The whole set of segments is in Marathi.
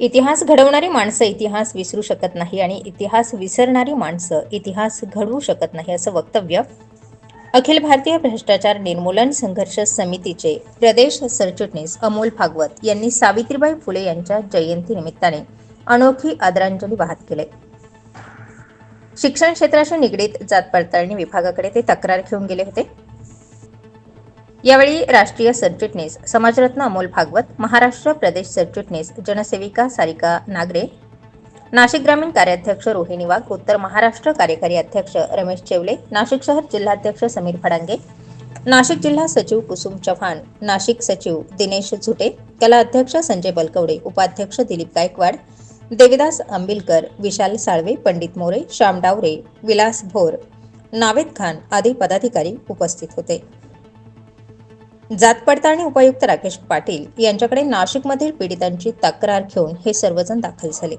इतिहास घडवणारी माणसं इतिहास विसरू शकत नाही आणि इतिहास विसरणारी माणसं इतिहास घडवू शकत नाही असं वक्तव्य अखिल भारतीय भ्रष्टाचार निर्मूलन संघर्ष समितीचे प्रदेश सरचिटणीस अमोल भागवत यांनी सावित्रीबाई फुले यांच्या जयंती निमित्ताने अनोखी आदरांजली वाहत केले. शिक्षण क्षेत्राशी निगडीत जात पडताळणी विभागाकडे ते तक्रार घेऊन गेले होते. यावेळी राष्ट्रीय सरचिटणीस समाजरत्न अमोल भागवत महाराष्ट्र प्रदेश सरचिटणीस जनसेविका सारिका नागरे नाशिक ग्रामीण कार्याध्यक्ष रोहिणी वाघ उत्तर महाराष्ट्र कार्यकारी अध्यक्ष रमेश चेवले नाशिक शहर जिल्हाध्यक्ष समीर फडांगे नाशिक जिल्हा सचिव कुसुम चव्हाण नाशिक सचिव दिनेश झुटे कला अध्यक्ष संजय बलकवडे उपाध्यक्ष दिलीप गायकवाड देविदास आंबिलकर विशाल साळवे पंडित मोरे श्याम डावरे विलास भोर नावेद खान आदी पदाधिकारी उपस्थित होते. जात पडताळणी उपायुक्त राकेश पाटील यांच्याकडे नाशिकमधील पीडितांची तक्रार घेऊन हे सर्वजण दाखल झाले.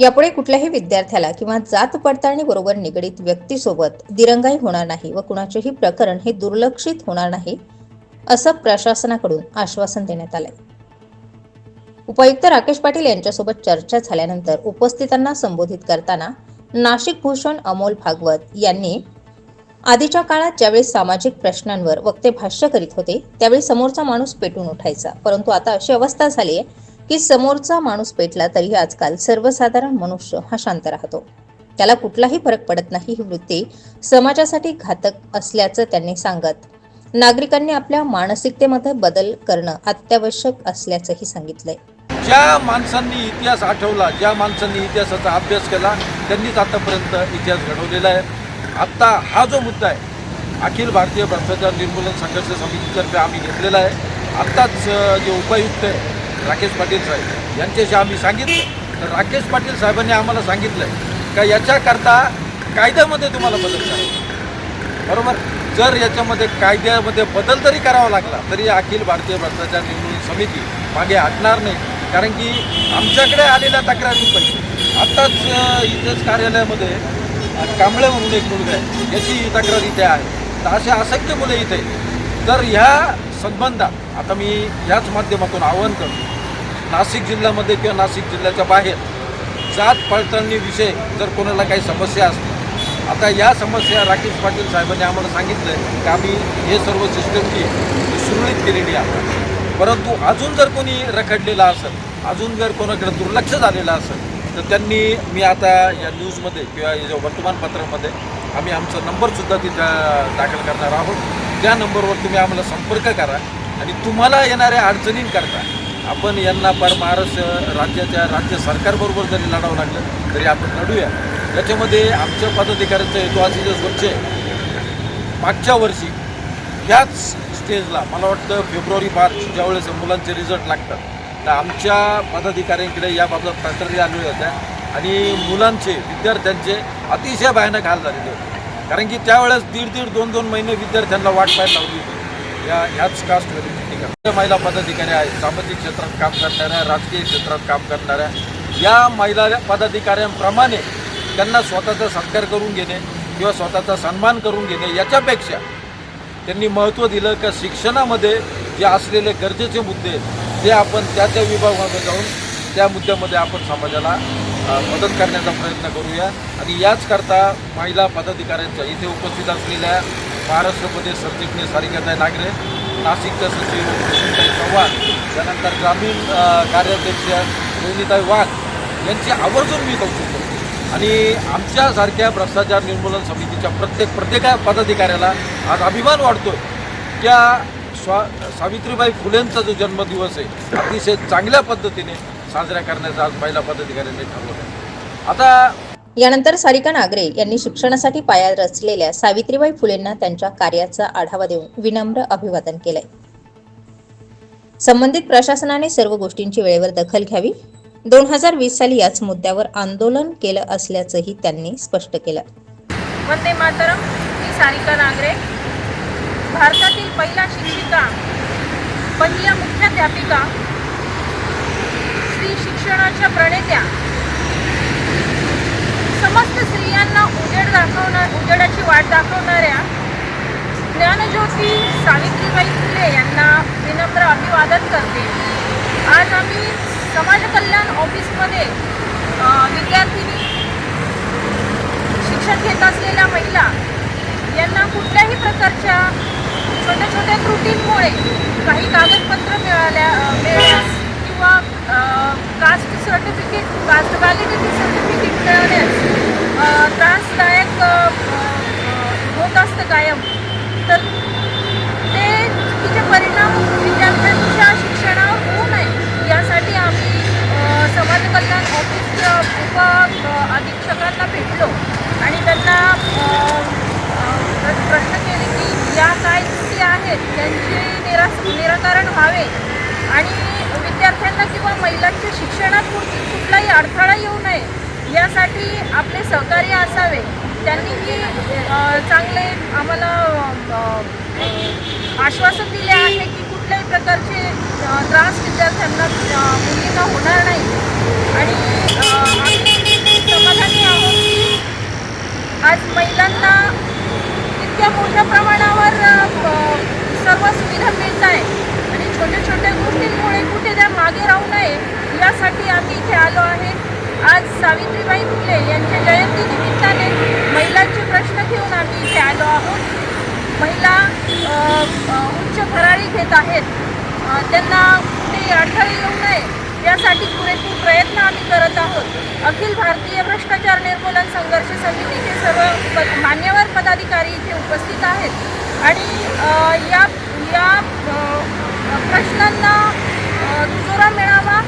यापुढे कुठल्याही विद्यार्थ्याला किंवा जात पडताळणी बरोबर निगडीत व्यक्तीसोबत दिरंगाई होणार नाही व कुणाचेही प्रकरण हे दुर्लक्षित होणार नाही असं प्रशासनाकडून आश्वासन देण्यात आलंय. उपायुक्त राकेश पाटील यांच्यासोबत चर्चा झाल्यानंतर उपस्थितांना संबोधित करताना नाशिक भूषण अमोल भागवत यांनी आधीच्या काळात ज्यावेळी सामाजिक प्रश्नांवर वक्ते भाष्य करीत होते त्यावेळी समोरचा माणूस पेटून उठायचा. परंतु आता अशी अवस्था झाली आहे की समोरचा माणूस पेटला तरीही आजकाल सर्वसाधारण मनुष्य हा शांत राहतो. त्याला कुठलाही फरक पडत नाही ही वृत्ती समाजासाठी घातक असल्याचं त्यांनी सांगत नागरिकांनी आपल्या मानसिकतेमध्ये बदल करणं अत्यावश्यक असल्याचंही सांगितलंय. ज्या माणसांनी इतिहास आठवला ज्या माणसांनी इतिहासाचा अभ्यास केला त्यांनीच आतापर्यंत इतिहास घडवलेला आहे. आत्ता हा जो मुद्दा आहे अखिल भारतीय भ्रष्टाचार निर्मूलन संघर्ष समितीतर्फे आम्ही घेतलेला आहे. आत्ताच जे उपायुक्त आहे राकेश पाटील साहेब यांच्याशी आम्ही सांगितलं. तर राकेश पाटील साहेबांनी आम्हाला सांगितलं आहे का याच्याकरता कायद्यामध्ये तुम्हाला बदल करायचा बरोबर? जर याच्यामध्ये कायद्यामध्ये बदल जरी करावा लागला तरी अखिल भारतीय भ्रष्टाचार निर्मूलन समिती मागे हटणार नाही. कारण की आमच्याकडे आलेल्या तक्रारींपैकी आत्ताच अ, इथेच कार्यालयामध्ये कांबळे म्हणून एक मुलगा आहे. याची तक्रार इथे आहे. तर असे असंख्य मुलं इथे तर ह्या संबंधात आता मी ह्याच माध्यमातून आवाहन करतो. नाशिक जिल्ह्यामध्ये किंवा नाशिक जिल्ह्याच्या बाहेर जात पडताळणीविषयी जर कोणाला काही समस्या असतील. आता या समस्या राकेश पाटील साहेबांनी आम्हाला सांगितलं आहे की आम्ही हे सर्व सिस्टमची सुरळीत केलेली आहे. परंतु अजून जर कोणी रखडलेला असेल अजून जर कोणाकडे दुर्लक्ष झालेलं असेल तर त्यांनी मी आता या न्यूजमध्ये किंवा या वर्तमानपत्रामध्ये आम्ही आमचा नंबरसुद्धा तिथं दाखल करणार आहोत. त्या नंबरवर तुम्ही आम्हाला संपर्क करा आणि तुम्हाला येणाऱ्या अडचणींकरता आपण यांना पर महाराष्ट्र राज्याच्या राज्य सरकारबरोबर जरी लढावं लागलं तरी आपण लढूया. याच्यामध्ये आमच्या पदाधिकाऱ्यांचा हेतू अतिशय स्वच्छ मागच्या वर्षी ह्याच स्टेजला मला वाटतं फेब्रुवारी मार्च ज्यावेळेस मुलांचे रिझल्ट लागतात तर आमच्या पदाधिकाऱ्यांकडे याबाबत तक्रारी आलेल्या होत्या. आणि मुलांचे विद्यार्थ्यांचे अतिशय भयानक हाल झालेले होते. कारण की त्यावेळेस दीड दीड दोन दोन महिने विद्यार्थ्यांना वाट पाहायला लावली होती. या ह्याच कास्ट व्हॅलिडिटी महिला पदाधिकारी आहेत सामाजिक क्षेत्रात काम करणाऱ्या राजकीय क्षेत्रात काम करणाऱ्या. या महिला पदाधिकाऱ्यांप्रमाणे त्यांना स्वतःचा सत्कार करून घेणे किंवा स्वतःचा सन्मान करून घेणे याच्यापेक्षा त्यांनी महत्त्व दिलं का शिक्षणामध्ये जे असलेले गरजेचे मुद्दे आहेत, ते आपण त्या त्या विभागामध्ये जाऊन त्या मुद्द्यामध्ये आपण समाजाला मदत करण्याचा प्रयत्न करूया. आणि याचकरता महिला पदाधिकाऱ्यांच्या इथे उपस्थित असलेल्या महाराष्ट्र प्रदेश सरचिटणीस सारिकाताई नागरे नाशिकच्या सचिव कृष्णताई चव्हाण त्यानंतर ग्रामीण कार्याध्यक्ष रोहिणीताई वाघ यांची आवर्जून मी कौतुक करतो. आणि आमच्यासारख्या भ्रष्टाचार निर्मूलन समितीच्या प्रत्येक प्रत्येका पदाधिकाऱ्याला आज अभिमान वाटतो त्या स्वा सावित्रीबाई फुलेंचा जो जन्मदिवस आहे अतिशय चांगल्या पद्धतीने साजरा करण्याचा आज महिला पदाधिकाऱ्यांनी ठरवलं आता यानंतर सारिका नागरे यांनी शिक्षणासाठी पाया रचलेल्या सावित्रीबाई फुलेंना त्यांच्या कार्याचा आढावा देऊन विनम्र अभिवादन केलंय. संबंधित प्रशासनाने सर्व गोष्टींची वेळेवर दखल घ्यावी. दोन हजार वीस साली याच मुद्द्यावर आंदोलन केलं असल्याचंही त्यांनी स्पष्ट केलं. वंदे मातरम मी सारिका नागरे. भारतातील पहिल्या शिक्षिका पहिल्या मुख्याध्यापिका स्त्री शिक्षणाच्या प्रणेत्या. समस्त स्त्रियांना उजेड दाखवणार उजेडाची वाट दाखवणाऱ्या ज्ञानज्योती सावित्रीबाई फुले यांना विनम्र अभिवादन करते. आज आम्ही समाज कल्याण ऑफिसमध्ये विद्यार्थिनी शिक्षण घेत असलेल्या महिला यांना कुठल्याही प्रकारच्या छोट्या छोट्या त्रुटींमुळे काही कागदपत्र मिळाल्या मिळाल्यास मिळण्यास किंवा caste certificate caste validity certificate मिळवण्यास अ, त्रासदायक अ, अ, होत असतं कायम तर ते चुकीचे परिणाम विद्यार्थ्यांच्या शिक्षणावर होऊ नये यासाठी आम्ही अ, समाज कल्याण ऑफिसच्या उप अ, अधीक्षकांना भेटलो आणि त्यांना अ, अ, प्र- प्रश्न केले की या काय त्रुटी आहेत त्यांचे निरास निराकरण व्हावे. आणि विद्यार्थ्यांना किंवा महिलांच्या शिक्षणात कुठलाही अडथळा येऊ नये यासाठी आपले सहकार्य असावे. त्यांनीही चांगले आम्हाला आश्वासन दिले आहे की कुठल्याही प्रकारचे त्रास विद्यार्थ्यांना मुलींना होणार नाही. आणि अ, आम्ही समाधानी आहोत की आज महिलांना इतक्या मोठ्या प्रमाणावर अ, सर्व सुविधा मिळत आहे आणि छोट्या छोट्या गोष्टींमुळे कुठे त्या मागे राहू नये यासाठी आम्ही इथे आलो आहे आज सावित्रीबाई फुले यांच्या जयंती निमित्ताने महिलांचे प्रश्न घेऊन आम्ही इथे आलो आहोत. महिला उच्च भरारी घेत आहेत. त्यांना कुठेही अडथळे येऊ नये यासाठी पुरेपूर प्रयत्न आम्ही करत आहोत. अखिल भारतीय भ्रष्टाचार निर्मूलन संघर्ष समितीचे सर्व प- मान्यवर पदाधिकारी इथे उपस्थित आहेत. आणि या या प्रश्नांना दुजोरा मिळावा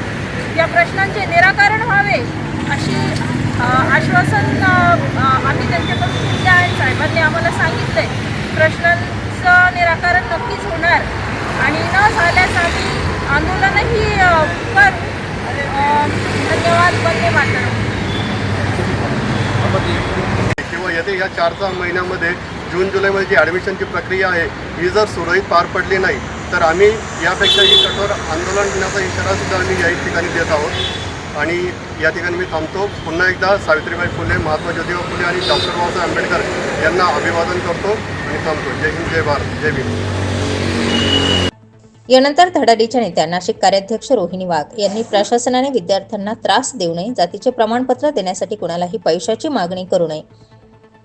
या प्रश्नांचे निराकरण व्हावे अशी आश्वासन आम्ही त्यांच्याकडून घेतले आहे. साहेबांनी आम्हाला सांगितलं आहे प्रश्नांचं निराकरण नक्कीच होणार. आणि न झाल्यास आम्ही आंदोलनही करू धन्यवाद बंदे मात्र किंवा येते या चार सहा महिन्यामध्ये जून जुलैमध्ये जी ॲडमिशनची प्रक्रिया आहे ही जर सुरळीत पार पडली नाही तर आम्ही यापेक्षाही कठोर आंदोलन करण्याचा इशारासुद्धा आम्ही या ठिकाणी देत आहोत. आणि या ठिकाणी मी थांबतो. पुन्हा एकदा सावित्रीबाई फुले महात्मा ज्योतिबा फुले आणि डॉक्टर बाबासाहेब आंबेडकर यांना अभिवादन करतो आणि थांबतो. जय हिंद जय भारत जय भीम. यानंतर धडाडीच्या नेत्या नाशिक कार्याध्यक्ष रोहिणी वाघ यांनी प्रशासनाने विद्यार्थ्यांना त्रास देऊ नये जातीचे प्रमाणपत्र देण्यासाठी कुणालाही पैशाची मागणी करू नये.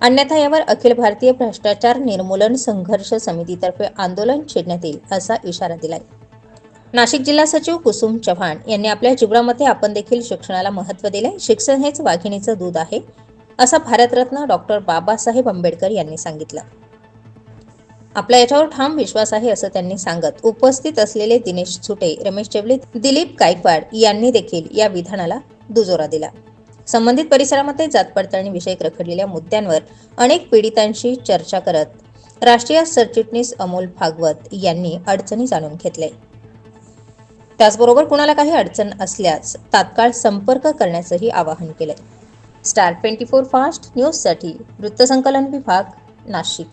अन्यथा यावर अखिल भारतीय भ्रष्टाचार निर्मूलन संघर्ष समितीतर्फे आंदोलन छेडण्यात येईल असा इशारा दिलाय. नाशिक जिल्हा सचिव कुसुम चव्हाण यांनी आपल्या जीवनामध्ये आपण देखील शिक्षणाला महत्त्व दिले शिक्षण हेच वाघिणीचं दूध आहे असं भारतरत्न डॉक्टर बाबासाहेब आंबेडकर यांनी सांगितलं. आपला याच्यावर ठाम विश्वास आहे असं त्यांनी सांगत उपस्थित असलेले दिनेश छुटे रमेश चेवले दिलीप गायकवाड यांनी देखील या विधानाला दुजोरा दिला. संबंधित परिसरामध्ये जात पडताळणी विषयक रखडलेल्या मुद्द्यांवर अनेक पीडितांशी चर्चा करत राष्ट्रीय सरचिटणीस अमोल भागवत यांनी अडचणी जाणून घेतल्या. त्याचबरोबर कुणाला काही अडचण असल्यास तात्काळ संपर्क करण्याचंही आवाहन केलंय. स्टार ट्वेंटी फोर फास्ट न्यूजसाठी वृत्तसंकलन विभाग नाशिक.